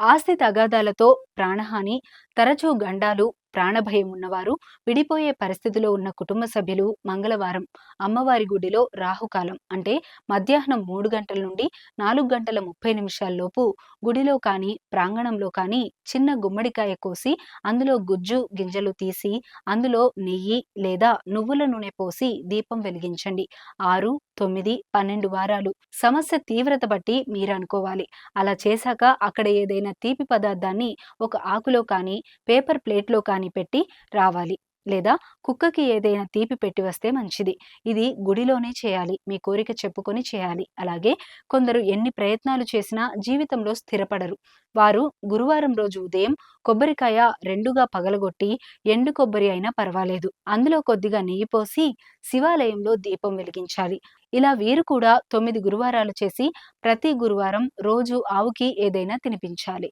ఆస్తి తగాదాలతో ప్రాణహాని తరచూ గండాలు ప్రాణభయం ఉన్నవారు విడిపోయే పరిస్థితిలో ఉన్న కుటుంబ సభ్యులు మంగళవారం అమ్మవారి గుడిలో రాహుకాలం అంటే మధ్యాహ్నం మూడు గంటల నుండి నాలుగు గంటల ముప్పై నిమిషాల్లోపు గుడిలో కానీ ప్రాంగణంలో కానీ చిన్న గుమ్మడికాయ కోసి అందులో గుజ్జు గింజలు తీసి అందులో నెయ్యి లేదా నువ్వుల నూనె పోసి దీపం వెలిగించండి. ఆరు తొమ్మిది పన్నెండు వారాలు సమస్య తీవ్రత బట్టి మీరు అనుకోవాలి. అలా చేశాక అక్కడ ఏదైనా తీపి పదార్థాన్ని ఒక ఆకులో కానీ పేపర్ ప్లేట్లో కానీ పెట్టి రావాలి. లేదా కుక్కకి ఏదైనా తీపి పెట్టి వస్తే మంచిది. ఇది గుడిలోనే చేయాలి. మీ కోరిక చెప్పుకొని చేయాలి. అలాగే కొందరు ఎన్ని ప్రయత్నాలు చేసినా జీవితంలో స్థిరపడరు. వారు గురువారం రోజు ఉదయం కొబ్బరికాయ రెండుగా పగలగొట్టి ఎండు కొబ్బరి అయినా పర్వాలేదు. అందులో కొద్దిగా నెయ్యి పోసి శివాలయంలో దీపం వెలిగించాలి. ఇలా వీరు కూడా తొమ్మిది గురువారాలు చేసి ప్రతి గురువారం రోజు ఆవుకి ఏదైనా తినిపించాలి.